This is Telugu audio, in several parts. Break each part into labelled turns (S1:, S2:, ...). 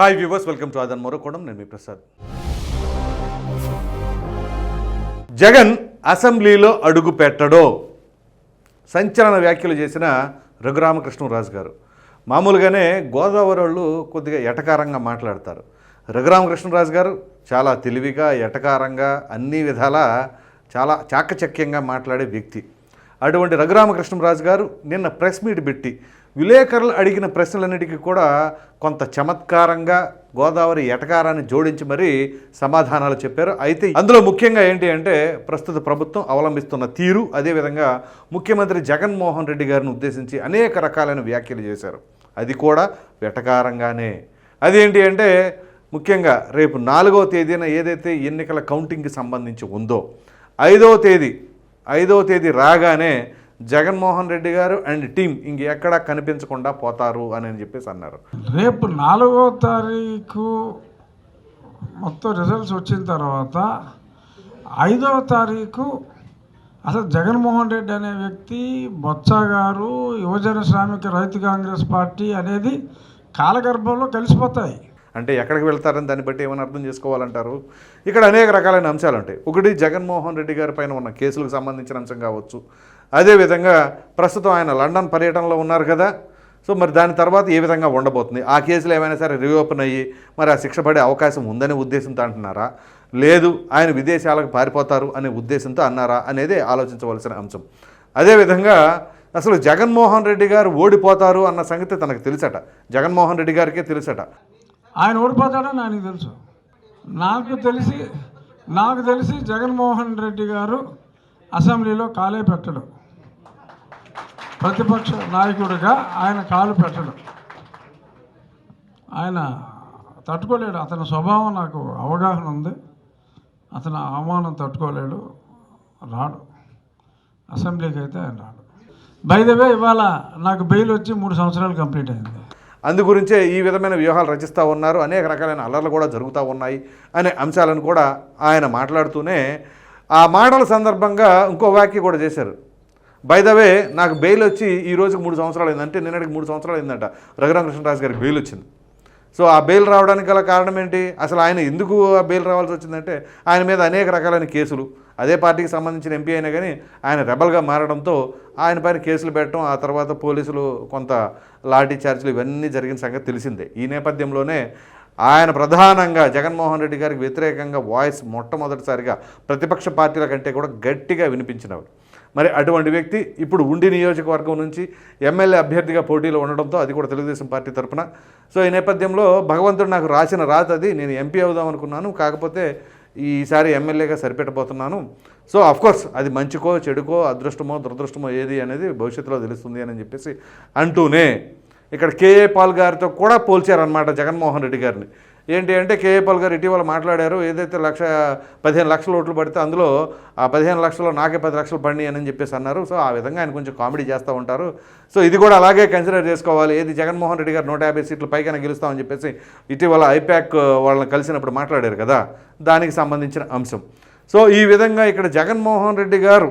S1: హాయ్ వ్యూవర్స్ వెల్కమ్ టు ఆదన్ మరోకోణం నేను మీ ప్రసాద్. జగన్ అసెంబ్లీలో అడుగు పెట్టడో. సంచలన వ్యాఖ్యలు చేసిన రఘురామకృష్ణరాజు గారు. మామూలుగానే గోదావరి వాళ్ళు కొద్దిగా ఎటకారంగా మాట్లాడతారు. రఘురామకృష్ణరాజు గారు చాలా తెలివిగా ఎటకారంగా అన్ని విధాలా చాలా చాకచక్యంగా మాట్లాడే వ్యక్తి. అటువంటి రఘురామకృష్ణరాజు గారు నిన్న ప్రెస్ మీట్ పెట్టి విలేకరులు అడిగిన ప్రశ్నలన్నిటికీ కూడా కొంత చమత్కారంగా గోదావరి ఎటకారాన్ని జోడించి మరీ సమాధానాలు చెప్పారు. అయితే అందులో ముఖ్యంగా ఏంటి అంటే ప్రస్తుత ప్రభుత్వం అవలంబిస్తున్న తీరు అదేవిధంగా ముఖ్యమంత్రి జగన్మోహన్ రెడ్డి గారిని ఉద్దేశించి అనేక రకాలైన వ్యాఖ్యలు చేశారు. అది కూడా వెటకారంగానే. అదేంటి అంటే ముఖ్యంగా రేపు నాలుగవ తేదీన ఏదైతే ఎన్నికల కౌంటింగ్కి సంబంధించి ఉందో ఐదవ తేదీ ఐదవ తేదీ రాగానే జగన్మోహన్ రెడ్డి గారు అండ్ టీం ఇంకెక్కడా కనిపించకుండా పోతారు అని అని చెప్పేసి అన్నారు.
S2: రేపు నాలుగో తారీఖు మొత్తం రిజల్ట్స్ వచ్చిన తర్వాత ఐదవ తారీఖు అసలు జగన్మోహన్ రెడ్డి అనే వ్యక్తి బొత్స గారు యువజన శ్రామిక రైతు కాంగ్రెస్ పార్టీ అనేది కాలగర్భంలో కలిసిపోతాయి.
S1: అంటే ఎక్కడికి వెళ్తారని దాన్ని బట్టి ఏమైనా అర్థం చేసుకోవాలంటారు? ఇక్కడ అనేక రకాలైన అంశాలు ఉంటాయి. ఒకటి జగన్మోహన్ రెడ్డి గారి పైన ఉన్న కేసులకు సంబంధించిన అంశం కావచ్చు. అదేవిధంగా ప్రస్తుతం ఆయన లండన్ పర్యటనలో ఉన్నారు కదా. సో మరి దాని తర్వాత ఏ విధంగా ఉండబోతుంది? ఆ కేసులు ఏమైనా సరే రీఓపెన్ అయ్యి మరి ఆ శిక్ష పడే అవకాశం ఉందనే ఉద్దేశంతో అంటున్నారా? లేదు ఆయన విదేశాలకు పారిపోతారు అనే ఉద్దేశంతో అన్నారా అనేది ఆలోచించవలసిన అంశం. అదేవిధంగా అసలు జగన్మోహన్ రెడ్డి గారు ఓడిపోతారు అన్న సంగతి తనకు తెలుసట. జగన్మోహన్ రెడ్డి గారికే తెలుసట.
S2: ఆయన ఓడిపోతాడని ఆయనకు తెలుసు. నాకు తెలిసి నాకు తెలిసి జగన్మోహన్ రెడ్డి గారు అసెంబ్లీలో కాలే పెట్టడం. ప్రతిపక్ష నాయకుడిగా ఆయన కాలు పెట్టడు. ఆయన తట్టుకోలేడు. అతని స్వభావం నాకు అవగాహన ఉంది. అతను అవమానం తట్టుకోలేడు. రాడు. అసెంబ్లీకి అయితే ఆయన రాడు. బైదవే ఇవాళ నాకు బెయిల్ వచ్చి మూడు సంవత్సరాలు కంప్లీట్ అయింది.
S1: అందు గురించే ఈ విధమైన వ్యూహాలు రచిస్తూ ఉన్నారు. అనేక రకాలైన అల్లర్లు కూడా జరుగుతూ ఉన్నాయి అనే అంశాలను కూడా ఆయన మాట్లాడుతూనే ఆ మాటల సందర్భంగా ఇంకో వ్యాఖ్య కూడా చేశారు. బై ద వే నాకు బెయిల్ వచ్చి ఈ రోజుకి మూడు సంవత్సరాలు అయిందంటే నిన్నటికి మూడు సంవత్సరాలు అయిందంట. రఘురామకృష్ణరాజు గారికి బెయిల్ వచ్చింది. సో ఆ బెయిల్ రావడానికి గల కారణం ఏంటి? అసలు ఆయన ఎందుకు ఆ బెయిల్ రావాల్సి వచ్చిందంటే ఆయన మీద అనేక రకాలైన కేసులు. అదే పార్టీకి సంబంధించిన ఎంపీ అయినా కానీ ఆయన రెబల్గా మారడంతో ఆయన పైన కేసులు పెట్టడం ఆ తర్వాత పోలీసులు కొంత లాఠీ చార్జీలు ఇవన్నీ జరిగిన సంగతి తెలిసిందే. ఈ నేపథ్యంలోనే ఆయన ప్రధానంగా జగన్మోహన్ రెడ్డి గారికి వ్యతిరేకంగా వాయిస్ మొట్టమొదటిసారిగా ప్రతిపక్ష పార్టీల కంటే కూడా గట్టిగా వినిపించినవారు మరి అటువంటి వ్యక్తి ఇప్పుడు ఉండి నియోజకవర్గం నుంచి ఎమ్మెల్యే అభ్యర్థిగా పోటీలో ఉండడంతో అది కూడా తెలుగుదేశం పార్టీ తరపున. సో ఈ నేపథ్యంలో భగవంతుడు నాకు రాసిన రాత అది నేను ఎంపీ అవుదాం అనుకున్నాను. కాకపోతే ఈసారి ఎమ్మెల్యేగా సరిపెట్టబోతున్నాను. సో అఫ్కోర్స్ అది మంచికో చెడుకో అదృష్టమో దురదృష్టమో ఏది అనేది భవిష్యత్తులో తెలుస్తుంది అని చెప్పేసి అంటూనే ఇక్కడ కేఏ పాల్ గారితో కూడా పోల్చారనమాట జగన్మోహన్ రెడ్డి గారిని. ఏంటి అంటే కేఏ పాల్ గారు ఇటీవల మాట్లాడారు ఏదైతే లక్ష పదిహేను లక్షల ఓట్లు పడితే అందులో ఆ పదిహేను లక్షలు నాకే పది లక్షలు పడినాయి అని చెప్పేసి అన్నారు. సో ఆ విధంగా ఆయన కొంచెం కామెడీ చేస్తూ ఉంటారు. సో ఇది కూడా అలాగే కన్సిడర్ చేసుకోవాలి. ఏది జగన్మోహన్ రెడ్డి గారు నూట యాభై సీట్లు పైకైనా గెలుస్తామని చెప్పేసి ఇటీవల ఐపాక్ వాళ్ళని కలిసినప్పుడు మాట్లాడారు కదా దానికి సంబంధించిన అంశం. సో ఈ విధంగా ఇక్కడ జగన్మోహన్ రెడ్డి గారు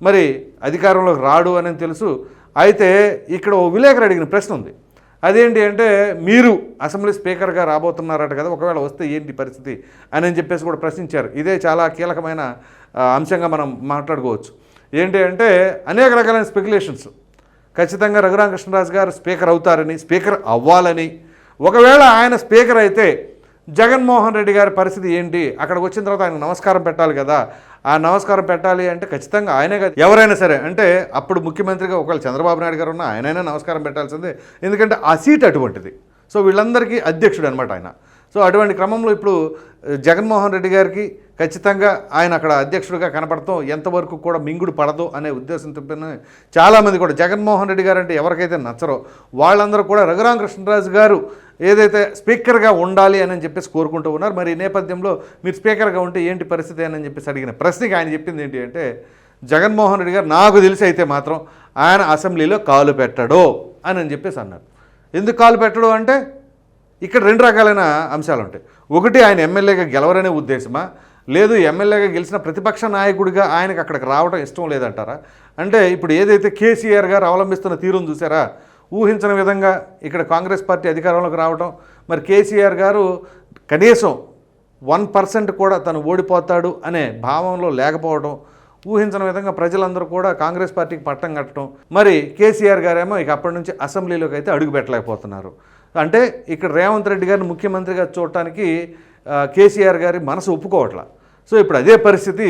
S1: మరి అధికారంలోకి రాడు అని తెలుసు. అయితే ఇక్కడ ఓ విలేకరు అడిగిన ప్రశ్న ఉంది. అదేంటి అంటే మీరు అసెంబ్లీ స్పీకర్గా రాబోతున్నారట కదా ఒకవేళ వస్తే ఏంటి పరిస్థితి అని చెప్పేసి కూడా ప్రశ్నించారు. ఇదే చాలా కీలకమైన అంశంగా మనం మాట్లాడుకోవచ్చు. ఏంటి అంటే అనేక రకాలైన స్పెక్యులేషన్స్. ఖచ్చితంగా రఘురామకృష్ణరాజు గారు స్పీకర్ అవుతారని స్పీకర్ అవ్వాలని. ఒకవేళ ఆయన స్పీకర్ అయితే జగన్మోహన్ రెడ్డి గారి పరిస్థితి ఏంటి? అక్కడికి వచ్చిన తర్వాత ఆయనకు నమస్కారం పెట్టాలి కదా ఆ నమస్కారం పెట్టాలి అంటే ఖచ్చితంగా ఆయనే కాదు. ఎవరైనా సరే అంటే అప్పుడు ముఖ్యమంత్రిగా ఒకవేళ చంద్రబాబు నాయుడు గారు ఉన్నా ఆయనైనా నమస్కారం పెట్టాల్సిందే. ఎందుకంటే ఆ సీట్ అటువంటిది. సో వీళ్ళందరికీ అధ్యక్షుడు అనమాట ఆయన. సో అటువంటి క్రమంలో ఇప్పుడు జగన్మోహన్ రెడ్డి గారికి ఖచ్చితంగా ఆయన అక్కడ అధ్యక్షుడిగా కనపడతాం ఎంతవరకు కూడా మింగుడు పడదు అనే ఉద్దేశంతో చాలామంది కూడా జగన్మోహన్ రెడ్డి గారు అంటే ఎవరికైతే నచ్చరో వాళ్ళందరూ కూడా రఘురామకృష్ణరాజు గారు ఏదైతే స్పీకర్గా ఉండాలి అని చెప్పేసి కోరుకుంటూ ఉన్నారు మరి ఈ నేపథ్యంలో మీరు స్పీకర్గా ఉంటే ఏంటి పరిస్థితి అని చెప్పేసి అడిగిన ప్రశ్నకి ఆయన చెప్పింది ఏంటి అంటే జగన్మోహన్ రెడ్డి గారు నాకు తెలిసి అయితే మాత్రం ఆయన అసెంబ్లీలో కాలు పెట్టడో అని అని చెప్పేసి అన్నారు. ఎందుకు కాలు పెట్టడు అంటే ఇక్కడ రెండు రకాలైన అంశాలు ఉంటాయి. ఒకటి ఆయన ఎమ్మెల్యేగా గెలవరనే ఉద్దేశమా? లేదు ఎమ్మెల్యేగా గెలిచిన ప్రతిపక్ష నాయకుడిగా ఆయనకు అక్కడికి రావడం ఇష్టం లేదంటారా? అంటే ఇప్పుడు ఏదైతే కేసీఆర్ గారు అవలంబిస్తున్న తీరును చూసారా? ఊహించని విధంగా ఇక్కడ కాంగ్రెస్ పార్టీ అధికారంలోకి రావడం మరి కేసీఆర్ గారు కనీసం వన్ పర్సెంట్ కూడా తను ఓడిపోతాడు అనే భావంలో లేకపోవడం ఊహించని విధంగా ప్రజలందరూ కూడా కాంగ్రెస్ పార్టీకి పట్టం కట్టడం. మరి కేసీఆర్ గారేమో ఇక అప్పటి నుంచి అసెంబ్లీలోకి అయితే అడుగు పెట్టలేకపోతున్నారు. అంటే ఇక్కడ రేవంత్ రెడ్డి గారిని ముఖ్యమంత్రిగా చూడటానికి కేసీఆర్ గారి మనసు ఒప్పుకోవట్లా. సో ఇప్పుడు అదే పరిస్థితి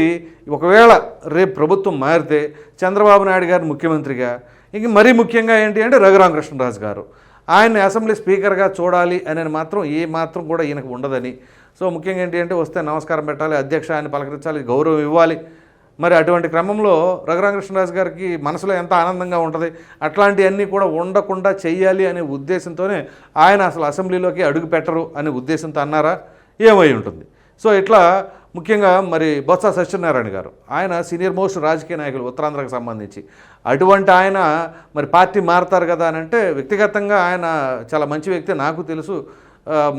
S1: ఒకవేళ రేపు ప్రభుత్వం మారితే చంద్రబాబు నాయుడు గారు ముఖ్యమంత్రిగా ఇంక మరీ ముఖ్యంగా ఏంటి అంటే రఘురామకృష్ణరాజు గారు. ఆయన అసెంబ్లీ స్పీకర్గా చూడాలి అనేది మాత్రం ఏ మాత్రం కూడా ఈయనకు ఉండదని. సో ముఖ్యంగా ఏంటి అంటే వస్తే నమస్కారం పెట్టాలి అధ్యక్ష ఆయన పలకరించాలి గౌరవం ఇవ్వాలి. మరి అటువంటి క్రమంలో రఘురామకృష్ణరాజు గారికి మనసులో ఎంత ఆనందంగా ఉంటుంది? అట్లాంటివన్నీ కూడా ఉండకుండా చెయ్యాలి అనే ఉద్దేశంతోనే ఆయన అసలు అసెంబ్లీలోకి అడుగు పెట్టరు అనే ఉద్దేశంతో అన్నారా? ఏమై ఉంటుంది? సో ఇట్లా ముఖ్యంగా మరి బొత్స సత్యనారాయణ గారు. ఆయన సీనియర్ మోస్ట్ రాజకీయ నాయకులు ఉత్తరాంధ్రకు సంబంధించి. అటువంటి ఆయన మరి పార్టీ మారతారు కదా అని అంటే వ్యక్తిగతంగా ఆయన చాలా మంచి వ్యక్తి నాకు తెలుసు.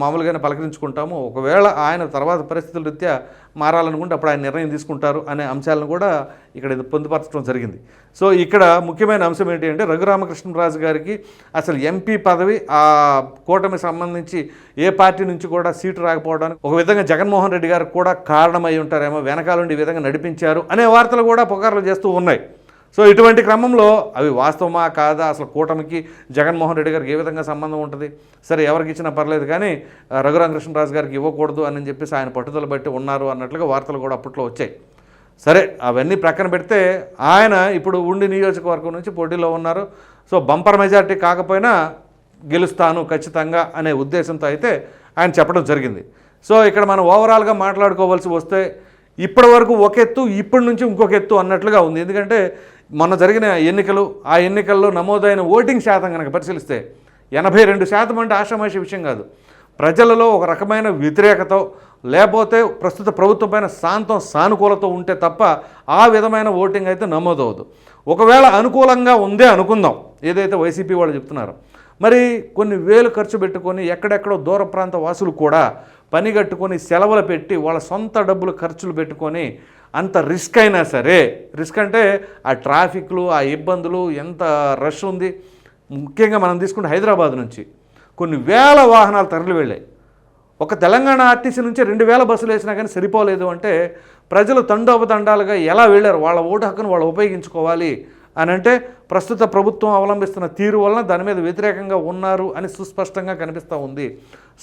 S1: మామూలుగానే పలకరించుకుంటాము. ఒకవేళ ఆయన తర్వాత పరిస్థితుల రీత్యా మారాలనుకుంటే అప్పుడు ఆయన నిర్ణయం తీసుకుంటారు అనే అంశాలను కూడా ఇక్కడ ఇది పొందుపరచడం జరిగింది. సో ఇక్కడ ముఖ్యమైన అంశం ఏంటి అంటే రఘురామకృష్ణరాజు గారికి అసలు ఎంపీ పదవి ఆ కూటమి సంబంధించి ఏ పార్టీ నుంచి కూడా సీటు రాకపోవడానికి ఒక విధంగా జగన్మోహన్ రెడ్డి గారికి కూడా కారణమై ఉంటారేమో వెనకాలండి ఈ విధంగా నడిపించారు అనే వార్తలు కూడా పుకార్లు చేస్తూ ఉన్నాయి. సో ఇటువంటి క్రమంలో అవి వాస్తవమా కాదా? అసలు కూటమికి జగన్మోహన్ రెడ్డి గారికి ఏ విధంగా సంబంధం ఉంటుంది? సరే ఎవరికి ఇచ్చినా పర్లేదు కానీ ఆ, రఘురామకృష్ణరాజు గారికి ఇవ్వకూడదు అని చెప్పేసి ఆయన పట్టుదల బట్టి ఉన్నారు అన్నట్లుగా వార్తలు కూడా అప్పట్లో వచ్చాయి. సరే అవన్నీ ప్రక్కన పెడితే ఆయన ఇప్పుడు ఉండి నియోజకవర్గం నుంచి పోటీలో ఉన్నారు. సో బంపర్ మెజార్టీ కాకపోయినా గెలుస్తాను ఖచ్చితంగా అనే ఉద్దేశంతో అయితే ఆయన చెప్పడం జరిగింది. సో ఇక్కడ మనం ఓవరాల్గా మాట్లాడుకోవాల్సి వస్తే ఇప్పటి వరకు ఒక ఎత్తు ఇప్పటి నుంచి ఇంకొక ఎత్తు అన్నట్లుగా ఉంది. ఎందుకంటే మొన్న జరిగిన ఎన్నికలు ఆ ఎన్నికల్లో నమోదైన ఓటింగ్ శాతం కనుక పరిశీలిస్తే ఎనభై రెండు శాతం అంటే ఆషామాషి విషయం కాదు. ప్రజలలో ఒక రకమైన వ్యతిరేకత లేకపోతే ప్రస్తుత ప్రభుత్వం పైన శాంతం సానుకూలత ఉంటే తప్ప ఆ విధమైన ఓటింగ్ అయితే నమోదవద్దు ఒకవేళ అనుకూలంగా ఉందే అనుకుందాం ఏదైతే వైసీపీ వాళ్ళు చెప్తున్నారో. మరి కొన్ని వేలు ఖర్చు పెట్టుకొని ఎక్కడెక్కడో దూర ప్రాంత వాసులు కూడా పని కట్టుకొని సెలవులు పెట్టి వాళ్ళ సొంత డబ్బులు ఖర్చులు పెట్టుకొని అంత రిస్క్ అయినా సరే రిస్క్ అంటే ఆ ట్రాఫిక్లు ఆ ఇబ్బందులు ఎంత రష్ ఉంది. ముఖ్యంగా మనం తీసుకుంటే హైదరాబాద్ నుంచి కొన్ని వేల వాహనాలు తరలి వెళ్ళాయి. ఒక తెలంగాణ ఆర్టీసీ నుంచి రెండు వేల బస్సులు వేసినా కానీ సరిపోలేదు అంటే ప్రజలు తండోపతండాలుగా ఎలా వెళ్ళారు? వాళ్ళ ఓటు హక్కును వాళ్ళు ఉపయోగించుకోవాలి అని అంటే ప్రస్తుత ప్రభుత్వం అవలంబిస్తున్న తీరు వలన దాని మీద వ్యతిరేకంగా ఉన్నారు అని సుస్పష్టంగా కనిపిస్తూ ఉంది.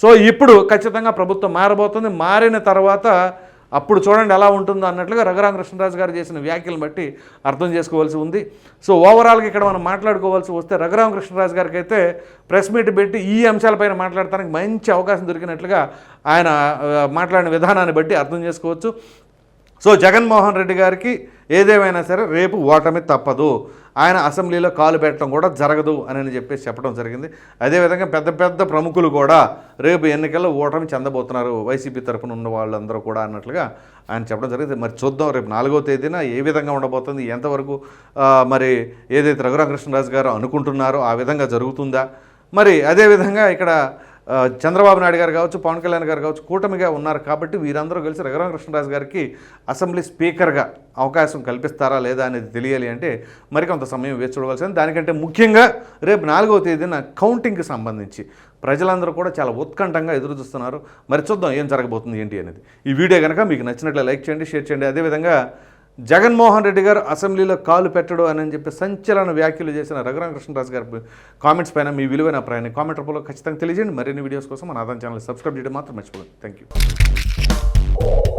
S1: సో ఇప్పుడు ఖచ్చితంగా ప్రభుత్వం మారబోతుంది. మారిన తర్వాత అప్పుడు చూడండి ఎలా ఉంటుందో అన్నట్లుగా రఘురామకృష్ణరాజు గారు చేసిన వ్యాఖ్యలను బట్టి అర్థం చేసుకోవాల్సి ఉంది. సో ఓవరాల్గా ఇక్కడ మనం మాట్లాడుకోవాల్సి వస్తే రఘురామకృష్ణరాజు గారికి అయితే ప్రెస్ మీట్ పెట్టి ఈ అంశాలపైన మాట్లాడటానికి మంచి అవకాశం దొరికినట్లుగా ఆయన మాట్లాడిన విధానాన్ని బట్టి అర్థం చేసుకోవచ్చు. సో జగన్మోహన్ రెడ్డి గారికి ఏదేమైనా సరే రేపు ఓటమి తప్పదు. ఆయన అసెంబ్లీలో కాలు పెట్టడం కూడా జరగదు అని చెప్పేసి చెప్పడం జరిగింది. అదేవిధంగా పెద్ద పెద్ద ప్రముఖులు కూడా రేపు ఎన్నికల్లో ఓటమి చెందబోతున్నారు. వైసీపీ తరఫున ఉన్న వాళ్ళందరూ కూడా అన్నట్లుగా ఆయన చెప్పడం జరిగింది. మరి చూద్దాం రేపు నాలుగో తేదీన ఏ విధంగా ఉండబోతుంది ఎంతవరకు మరి ఏదైతే రఘురామకృష్ణరాజు గారు అనుకుంటున్నారో ఆ విధంగా జరుగుతుందా? మరి అదేవిధంగా ఇక్కడ చంద్రబాబు నాయుడు గారు కావచ్చు పవన్ కళ్యాణ్ గారు కావచ్చు కూటమిగా ఉన్నారు కాబట్టి వీరందరూ కలిసి రఘురామకృష్ణరాజు గారికి అసెంబ్లీ స్పీకర్గా అవకాశం కల్పిస్తారా లేదా అనేది తెలియాలి అంటే మరికొంత సమయం వేచి చూడవలసింది. దానికంటే ముఖ్యంగా రేపు నాలుగవ తేదీన కౌంటింగ్కి సంబంధించి ప్రజలందరూ కూడా చాలా ఉత్కంఠంగా ఎదురు చూస్తున్నారు. మరి చూద్దాం ఏం జరగబోతుంది ఏంటి అనేది. ఈ వీడియో కనుక మీకు నచ్చినట్లే లైక్ చేయండి షేర్ చేయండి. అదేవిధంగా జగన్మోహన్ రెడ్డి గారు అసెంబ్లీలో కాలు పెట్టడు అని చెప్పి సంచలన వ్యాఖ్యలు చేసిన రఘురామకృష్ణరాజు గారి కామెంట్స్ పైన మీ విలువైన అభిప్రాయాన్ని కామెంట్ రూపంలో ఖచ్చితంగా తెలియజేయండి. మరిన్ని వీడియోస్ కోసం మన ఆదాయం ఛానల్ సబ్స్క్రైబ్ చేయడం మాత్రం మర్చిపోకండి థ్యాంక్ యూ